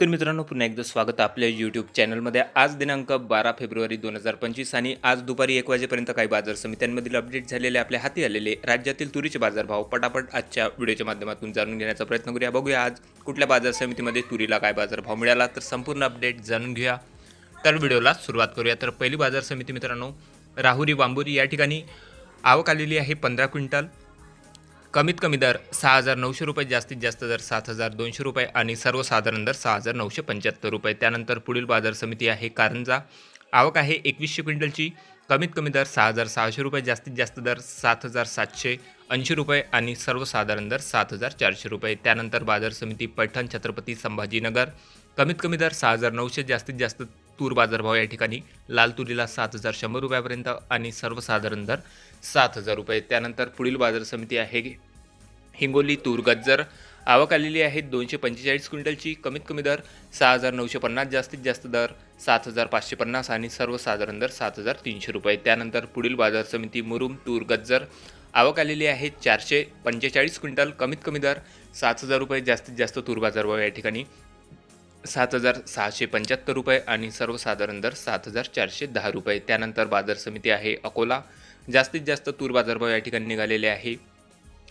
तर मित्रांनो पुन्हा एकदा स्वागत आपल्या यूट्यूब चॅनलमध्ये आज दिनांक बारा फेब्रुवारी दोन हजार पंचवीस आणि आज दुपारी एक वाजेपर्यंत काही बाजार समित्यांमधील अपडेट झालेले आपल्या हाती आलेले राज्यातील तुरीचे बाजारभाव पटापट आजच्या व्हिडिओच्या माध्यमातून जाणून घेण्याचा प्रयत्न करूया. बघूया आज कुठल्या बाजार समितीमध्ये तुरीला काय बाजारभाव मिळाला तर संपूर्ण अपडेट जाणून घेऊया. तर व्हिडिओला सुरुवात करूया. तर पहिली बाजार समिती मित्रांनो राहुरी बांबुरी या ठिकाणी आवक आलेली आहे पंधरा क्विंटल. कमीत कमी दर सहा हजार नऊशे रुपये जास्तीत जास्त दर सात हजार दोनशे रुपये आणि सर्वसाधारण दर सहा हजार नऊशे पंच्याहत्तर रुपये. त्यानंतर पुढील बाजार समिती आहे कारंजा. आवक आहे एकवीसशे क्विंटलची. कमीत कमी दर सहा हजार सहाशे रुपये जास्तीत जास्त दर सात हजार सातशे ऐंशी रुपये आणि सर्वसाधारण दर सात हजार चारशे रुपये. त्यानंतर बाजार समिती पैठण छत्रपती संभाजीनगर. कमीत कमी दर सहा हजार नऊशे जास्तीत जास्त तूर बाजारभाव या ठिकाणी लाल तुरीला सात हजार शंभर रुपयापर्यंत आणि सर्वसाधारण दर सात हजार रुपये. त्यानंतर पुढील बाजार समिती आहे. हिंगोली तूर गज्जर. आवक आलेली आहे दोनशे पंचेचाळीस क्विंटलची. कमीत कमी दर सहा हजार नऊशे पन्नास जास्तीत जास्त दर सात हजार पाचशे पन्नास आणि सर्वसाधारण दर सात हजार तीनशे रुपये. त्यानंतर पुढील बाजार समिती मुरुम तूर गज्जर. आवक आलेली आहे चारशे पंचेचाळीस क्विंटल. कमीत कमी दर सात हजार रुपये जास्तीत जास्त तूर बाजारभाव या ठिकाणी सात हजार सहाशे पंच्याहत्तर रुपये आणि सर्वसाधारण दर सात हजार चारशे दहा रुपये. त्यानंतर बाजार समिती आहे अकोला. जास्तीत जास्त तूर बाजारभाव या ठिकाणी निघालेले आहे.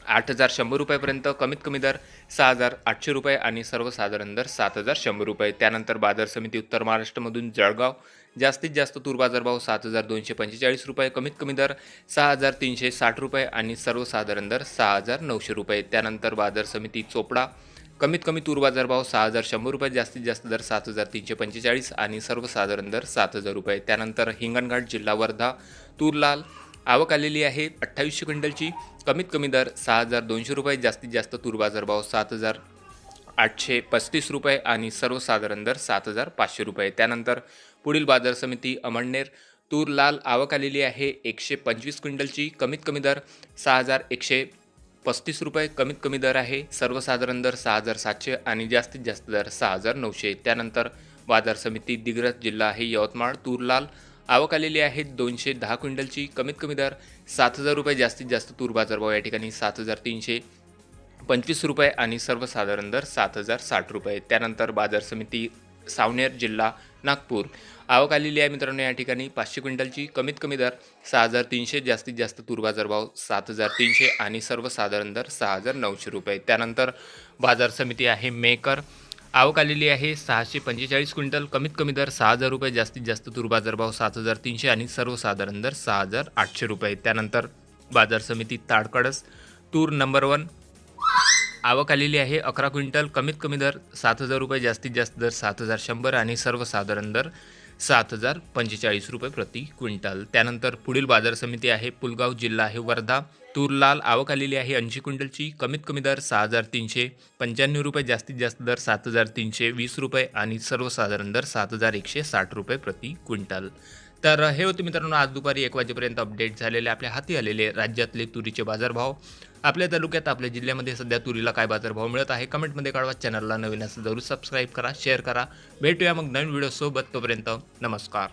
आठ हजार शंभर रुपयापर्यंत कमीत कमी दर सहा हजार आठशे रुपये आणि सर्वसाधारण दर सात हजार शंभर रुपये. त्यानंतर बाजार समिती उत्तर महाराष्ट्रामधून जळगाव. जास्तीत जास्त तूर बाजारभाव सात हजार दोनशे पंचेचाळीस रुपये कमीत कमी दर सहा हजार तीनशे साठ रुपये आणि सर्वसाधारण दर सहा हजार नऊशे रुपये. त्यानंतर बाजार समिती चोपडा. कमीत कमी तूर बाजारभाव सहा हजार शंभर रुपये जास्तीत जास्त दर सात हजार तीनशे पंचेचाळीस आणि सर्वसाधारण दर सात हजार रुपये. त्यानंतर हिंगणघाट जिल्हा वर्धा तूर लाल आवक आलेली आहे अठ्ठावीसशे क्विंटलची. कमीत कमी दर सहा हजार दोनशे रुपये जास्तीत जास्त तूर बाजारभाव सात हजार आठशे पस्तीस रुपये आणि सर्वसाधारण दर सात हजार पाचशे रुपये. त्यानंतर पुढील बाजार समिती अमळनेर तूर लाल आवक आलेली आहे एकशे पंचवीस क्विंटलची. कमीत कमी दर सहा हजार एकशे पस्तीस रुपये कमीत कमी दर आहे. सर्वसाधारण दर सहा हजार सातशे आणि जास्तीत जास्त दर सहा हजार नऊशे. त्यानंतर बाजार समिती दिग्रज जिल्हा आहे यवतमाळ तूर लाल आवक आलेली आहे. दोनशे दहा क्विंटलची कमीत कमी दर सात हजार रुपये जास्तीत जास्त तूर बाजारभाव या ठिकाणी सात हजार तीनशे पंचवीस रुपये आणि सर्वसाधारण दर सात हजार साठ रुपये. त्यानंतर बाजार समिती सावनेर जिल्हा नागपूर. आवक आलेली आहे मित्रांनो या ठिकाणी. पाचशे क्विंटलची कमीत कमी दर सहा हजार तीनशे जास्तीत जास्त तूर बाजारभाव सात हजार तीनशे आणि सर्वसाधारण दर सहा हजार नऊशे रुपये. त्यानंतर बाजार समिती आहे मेकर. आवक आलेली आहे सहाशे पंचेचाळीस क्विंटल कमीत कमी दर सहा हजार रुपये जास्तीत जास्त तूर बाजारभाव सात हजार तीनशे आणि सर्वसाधारण दर सहा हजार आठशे रुपये. त्यानंतर बाजार समिती ताडकडस तूर नंबर वन आवक आलेली आहे. अकरा क्विंटल कमीत कमी दर सात हजार रुपये जास्तीत जास्त दर सात हजार शंभर आणि सर्वसाधारण दर सात हजार पंचेचाळीस रुपये प्रति क्विंटल. त्यानंतर पुढील बाजार समिती आहे पुलगाव जिल्हा आहे वर्धा तूर लाल आवक आलेली आहे ऐंशी क्विंटलची कमीत कमी दर सहा हजार तीनशे पंच्याण्णव रुपये जास्तीत जास्त दर सात हजार तीनशे वीस रुपये आणि सर्वसाधारण दर सात हजार एकशे साठ रुपये प्रति क्विंटल. तर हे होते मित्रांनो आज दुपारी एक वाजेपर्यंत अपडेट झालेले आपल्या हाती आलेले राज्यातले तुरीचे बाजारभाव. आपल्या तालुक्यात आपल्या जिल्ह्यामध्ये सध्या तुरीला काय बाजारभाव मिळत आहे कमेंटमध्ये कळवा. चॅनलला नवीन असं जरूर सबस्क्राईब करा शेअर करा. भेटूया मग नवीन व्हिडिओसोबत तोपर्यंत नमस्कार.